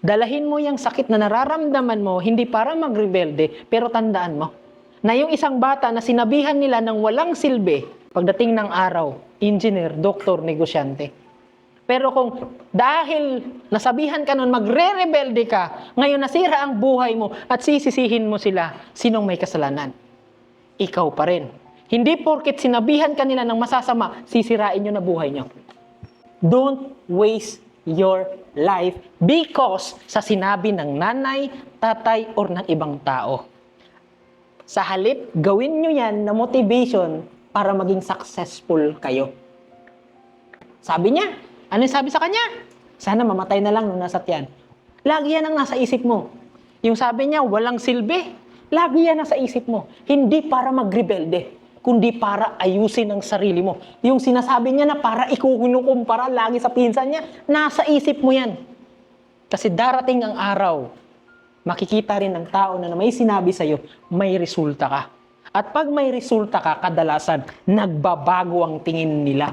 Dalahin mo yung sakit na nararamdaman mo, hindi para magrebelde, pero tandaan mo, na yung isang bata na sinabihan nila ng walang silbi, pagdating ng araw, engineer, doktor, negosyante. Pero kung dahil nasabihan ka nun, magre-rebelde ka, ngayon nasira ang buhay mo at sisisihin mo sila, sinong may kasalanan? Ikaw pa rin. Hindi porket sinabihan ka nila ng masasama, sisirain nyo na buhay nyo. Don't waste your life because sa sinabi ng nanay, tatay, or ng ibang tao. Sa halip, gawin nyo yan na motivation para maging successful kayo. Sabi niya, ano yung sabi sa kanya? Sana mamatay na lang nung nasa tiyan. Lagi yan ang nasa isip mo. Yung sabi niya, walang silbi. Lagi yan nasa isip mo. Hindi para magrebelde, kundi para ayusin ang sarili mo. Yung sinasabi niya na para ikukumpara lagi sa pinsan niya, nasa isip mo yan. Kasi darating ang araw, makikita rin ng tao na may sinabi sa'yo, may resulta ka. At pag may resulta ka, kadalasan, nagbabago ang tingin nila.